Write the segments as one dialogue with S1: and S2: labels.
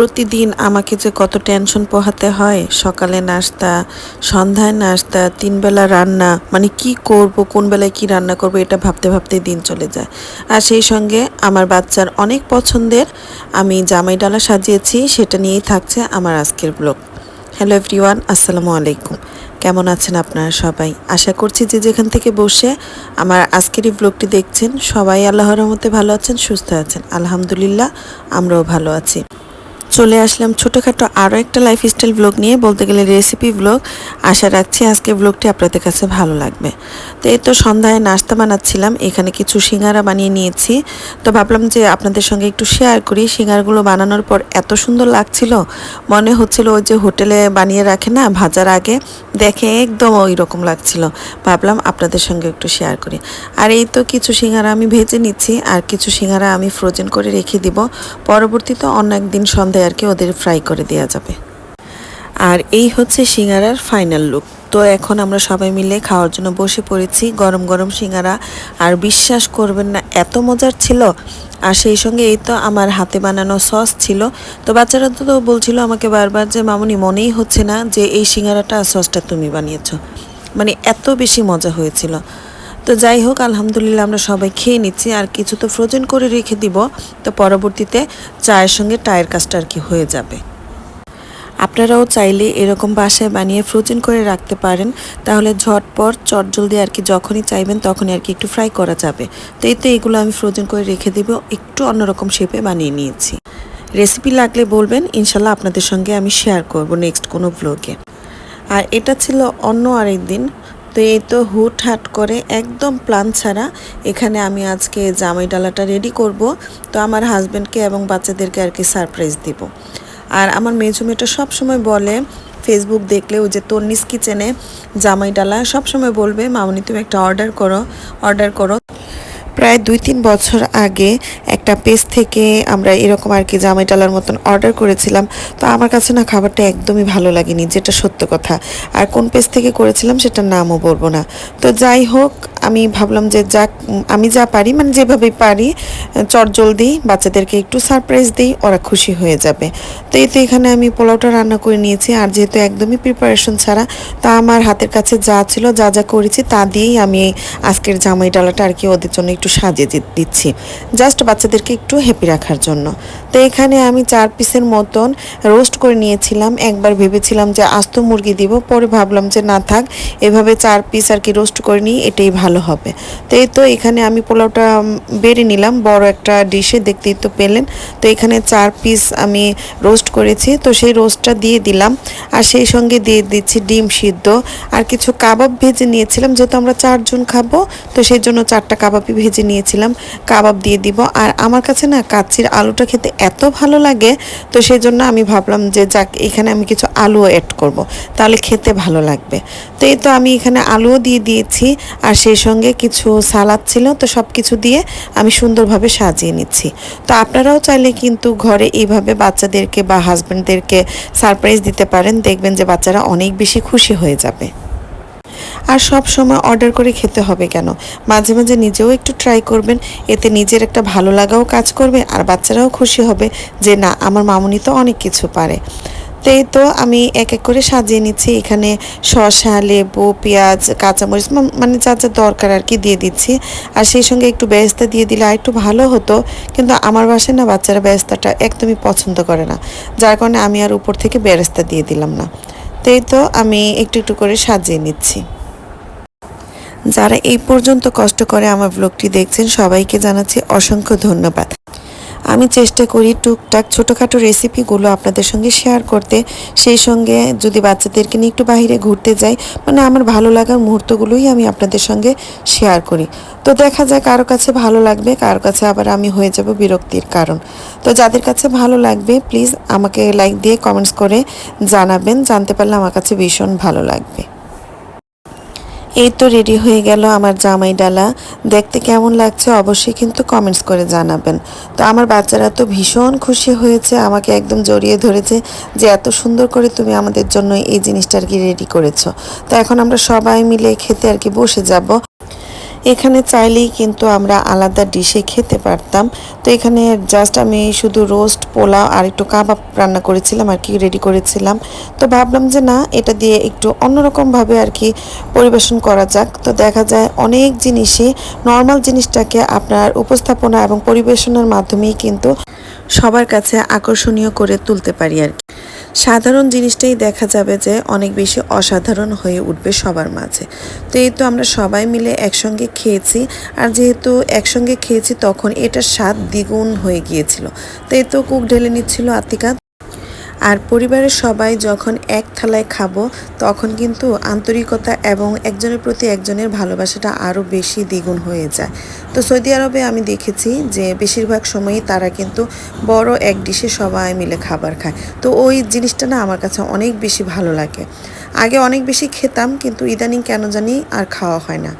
S1: প্রতিদিন আমাকে যে কত টেনশন পোহাতে হয়, সকালে নাস্তা, সন্ধ্যায় নাস্তা, তিনবেলা রান্না মানে কি করব, কোন বেলায় কি রান্না করব, এটা ভাবতে ভাবতে দিন চলে যায়। আর সেই সঙ্গে আমার বাচ্চার অনেক পছন্দের আমি জামাই ডালা সাজিয়েছি, সেটা নিয়েই থাকছে আমার আজকের ব্লগ। হ্যালো এভরিওয়ান, আসসালামু আলাইকুম। কেমন আছেন আপনারা সবাই? আশা করছি যে যেখান থেকে বসে আমার আজকের এই ব্লগটি দেখছেন, সবাই আল্লাহর মধ্যে ভালো আছেন, সুস্থ আছেন। আলহামদুলিল্লাহ, আমরাও ভালো আছি। চলে আসলাম ছোটোখাটো আরও একটা লাইফস্টাইল ব্লগ নিয়ে, বলতে গেলে রেসিপি ব্লগ আশা রাখছি আজকে ব্লগটি আপনাদের কাছে ভালো লাগবে। তো এই তো সন্ধ্যায় নাস্তা বানাচ্ছিলাম, এখানে কিছু সিঙ্গারা বানিয়ে নিয়েছি। তো ভাবলাম যে আপনাদের সঙ্গে একটু শেয়ার করি। সিঙ্গারগুলো বানানোর পর এত সুন্দর লাগছিল, মনে হচ্ছিল ওই যে হোটেলে বানিয়ে রাখে না, ভাজার আগে। দেখে একদম ওই রকম লাগছিল। ভাবলাম আপনাদের সঙ্গে একটু শেয়ার করি। আর এই তো কিছু সিঙ্গারা আমি ভেজে নিচ্ছি, আর কিছু সিঙ্গারা আমি ফ্রোজেন করে রেখে দিব। পরবর্তীতে অন্য একদিন সন্ধ্যায় আর কি ওদের ফ্রাই করে দেওয়া যাবে। আর এই হচ্ছে সিঙ্গারার ফাইনাল লুক তো এখন আমরা সবাই মিলে খাওয়ার জন্য বসে পড়েছি। গরম গরম সিঙ্গারা। আর বিশ্বাস করবেন না, এত মজার ছিল। আর সেই সঙ্গে এই তো আমার হাতে বানানো সস ছিল। তো বাচ্চারা তো বলছিল আমাকে বারবার যে, মামুনি, মনেই হচ্ছে না যে এই সিঙ্গারাটা সসটা তুমি বানিয়েছো। মানে এত বেশি মজা হয়েছিল। তো যাই হোক, আলহামদুলিল্লাহ আমরা সবাই খেয়ে নিচ্ছি। আর কিছু তো ফ্রোজেন করে রেখে দিব। তো পরবর্তীতে চায়ের সঙ্গে টায়ের কাজটা আর কি হয়ে যাবে। আপনারাও চাইলে এরকম বাসায় বানিয়ে ফ্রোজেন করে রাখতে পারেন। তাহলে ঝটপট, চটজলদি আর কি যখনই চাইবেন তখনই আর কি একটু ফ্রাই করা যাবে। তো এই তো এগুলো আমি ফ্রোজেন করে রেখে দিব। একটু অন্যরকম শেপে বানিয়ে নিয়েছি। রেসিপি লাগলে বলবেন, ইনশাল্লাহ আপনাদের সঙ্গে আমি শেয়ার করব নেক্সট কোনো ব্লগে আর এটা ছিল অন্য আরেক দিন তো এই তো হুট হাট করে একদম প্ল্যান ছাড়া এখানে আমি আজকে জামাই ডালাটা রেডি করব। তো আমার হাজব্যান্ডকে এবং বাচ্চাদেরকে আর কি সারপ্রাইজ দিব। আর আমার মেজো মেয়েটা সবসময় বলে ফেসবুক দেখলে ওই যে তন্নিস কিচেনে জামাই ডালা, সবসময় বলবে, মামনি, তুমি একটা অর্ডার করো অর্ডার করো। প্রায় দুই তিন বছর আগে একটা পেজ থেকে আমরা এরকম আর কি জামাই ডালার মতন অর্ডার করেছিলাম। তো আমার কাছে না খাবারটা একদমই ভালো লাগেনি, যেটা সত্য কথা। আর কোন পেজ থেকে করেছিলাম সেটার নামও বলব না। তো যাই হোক আমি ভাবলাম যে যাক, আমি যা পারি মানে যেভাবে পারি চটজলদি বাচ্চাদেরকে একটু সারপ্রাইজ দিই, ওরা খুশি হয়ে যাবে। তো এই তো এখানে আমি পোলাওটা রান্না করে নিয়েছি, আর যেহেতু একদমই প্রিপারেশন ছাড়া, তা আমার হাতের কাছে যা ছিল, যা যা করেছি, তা দিয়েই আমি আজকের জামাই ডালাটা আর কি ওদের জন্য একটু সাজিয়ে দিচ্ছি। জাস্ট বাচ্চাদেরকে একটু হ্যাপি রাখার জন্য। তো এখানে আমি চার পিসের মতন রোস্ট করে নিয়েছিলাম। একবার ভেবেছিলাম যে আস্ত মুরগি দিব, পরে ভাবলাম যে না থাক, এভাবে চার পিস আর কি রোস্ট করে নিই, এটাই ভালো হবে। তো এই তো এখানে আমি পোলাওটা বেড়ে নিলাম। বড় একটা ডিশে দেখতেই তো পেলেন। তো এখানে চার পিস আমি রোস্ট করেছি। তো সেই রোস্টটা দিয়ে দিলাম। আর সেই সঙ্গে দিয়ে দিচ্ছি ডিম সিদ্ধ। আর কিছু কাবাব ভেজে নিয়েছিলাম। যেহেতু আমরা চারজন খাব, তো সেই জন্য চারটা কাবাবই ভেজে নিয়েছিলাম। কাবাব দিয়ে দিব। আর আমার কাছে না কাচ্চির আলুটা খেতে এত ভালো লাগে, তো সেই জন্য আমি ভাবলাম যে যাক, এখানে আমি কিছু আলুও অ্যাড করব। তাহলে খেতে ভালো লাগবে। তো এই তো আমি এখানে আলুও দিয়ে দিয়েছি। আর সেই সঙ্গে কিছু সালাদ ছিল, তো সব কিছু দিয়ে আমি সুন্দরভাবে সাজিয়ে নিচ্ছি। তো আপনারাও চাইলে কিন্তু ঘরে এইভাবে বাচ্চাদেরকে বা হাজব্যান্ডদেরকে সারপ্রাইজ দিতে পারেন, দেখবেন যে বাচ্চারা অনেক বেশি খুশি হয়ে যাবে। আর সব সময় অর্ডার করে খেতে হবে কেন? মাঝে মাঝে নিজেও একটু ট্রাই করবেন, এতে নিজের একটা ভালো লাগাও কাজ করবে, আর বাচ্চারাও খুশি হবে যে না, আমার মামুনি তো অনেক কিছু পারে। এই তো আমি এক এক করে সাজিয়ে নিচ্ছি। এখানে শসা, লেবু, পেঁয়াজ, কাঁচামরিচ মানে যা যা দরকার আর কি দিয়ে দিচ্ছি। আর সেই সঙ্গে একটু ব্যস্তা দিয়ে দিলে একটু ভালো হতো। কিন্তু আমার বাসায় না বাচ্চারা ব্যস্তাটা একদমই পছন্দ করে না। যার কারণে আমি আর উপর থেকে বেরেস্তা দিয়ে দিলাম না। তো এই তো আমি একটু একটু করে সাজিয়ে নিচ্ছি। যারা এই পর্যন্ত কষ্ট করে আমার ব্লগটি দেখছেন, সবাইকে জানাচ্ছি অসংখ্য ধন্যবাদ। আমি চেষ্টা করি টুকটাক ছোটোখাটো রেসিপিগুলো আপনাদের সঙ্গে শেয়ার করতে। সেই সঙ্গে যদি বাচ্চাদেরকে নিয়ে একটু বাইরে ঘুরতে যাই মানে আমার ভালো লাগার মুহূর্তগুলোই আমি আপনাদের সঙ্গে শেয়ার করি। তো দেখা যায় কারও কাছে ভালো লাগবে, কারও কাছে আবার আমি হয়ে যাব বিরক্তির কারণ। তো যাদের কাছে ভালো লাগবে প্লিজ আমাকে লাইক দিয়ে কমেন্টস করে জানাবেন, জানতে পারলে আমার কাছে ভীষণ ভালো লাগবে। এই তো রেডি হয়ে গেল আমার জামাই ডালা। দেখতে কেমন লাগছে অবশ্যই কিন্তু কমেন্টস করে জানাবেন। তো আমার বাচ্চারা তো ভীষণ খুশি হয়েছে, আমাকে একদম জড়িয়ে ধরেছে যে এত সুন্দর করে তুমি আমাদের জন্য এই জিনিসটা আর কি রেডি করেছ। তো এখন আমরা সবাই মিলে খেতে আর কি বসে যাব। এখানে চাইলেই কিন্তু আমরা আলাদা ডিশে খেতে পারতাম। তো এখানে জাস্ট আমি শুধু রোস্ট পোলাও আর একটু কাবাব রান্না করেছিলাম আর কি রেডি করেছিলাম। তো ভাবলাম যে না, এটা দিয়ে একটু অন্যরকমভাবে আর কি পরিবেশন করা যাক। তো দেখা যায় অনেক জিনিসই নর্মাল জিনিসটাকে আপনার উপস্থাপনা এবং পরিবেশনের মাধ্যমেই কিন্তু সবার কাছে আকর্ষণীয় করে তুলতে পারি আর কি। সাধারণ জিনিসটাই দেখা যাবে যে অনেক বেশি অসাধারণ হয়ে উঠবে সবার মাঝে। তো এই তো আমরা সবাই মিলে একসঙ্গে খেয়েছি। আর যেহেতু একসঙ্গে খেয়েছি, তখন এটার স্বাদ দ্বিগুণ হয়ে গিয়েছিল। তো এই তো কুক ঢেলে নিচ্ছিল আতিকা। আর পরিবারের সবাই যখন এক থালায় খাব, তখন কিন্তু আন্তরিকতা এবং একজনের প্রতি একজনের ভালোবাসাটা আরও বেশি দ্বিগুণ হয়ে যায়। তো সৌদি আরবে আমি দেখেছি যে বেশিরভাগ সময়ই তারা কিন্তু বড় এক ডিশে সবাই মিলে খাবার খায়। তো ওই জিনিসটা না আমার কাছে অনেক বেশি ভালো লাগে। আগে অনেক বেশি খেতাম, কিন্তু ইদানিং কেন জানি আর খাওয়া হয় না।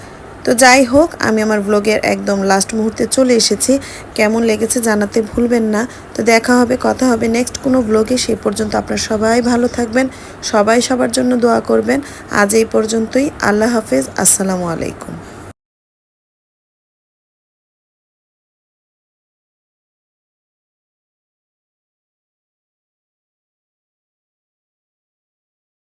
S1: তো যাই হোক, আমি আমার ব্লগের একদম লাস্ট মুহূর্তে চলে এসেছি। কেমন লেগেছে জানাতে ভুলবেন না। তো দেখা হবে, কথা হবে নেক্সট কোনো ব্লগে সেই পর্যন্ত আপনারা সবাই ভালো থাকবেন, সবাই সবার জন্য দোয়া করবেন। আজ এই পর্যন্তই, আল্লাহ হাফেজ, আসসালামু আলাইকুম।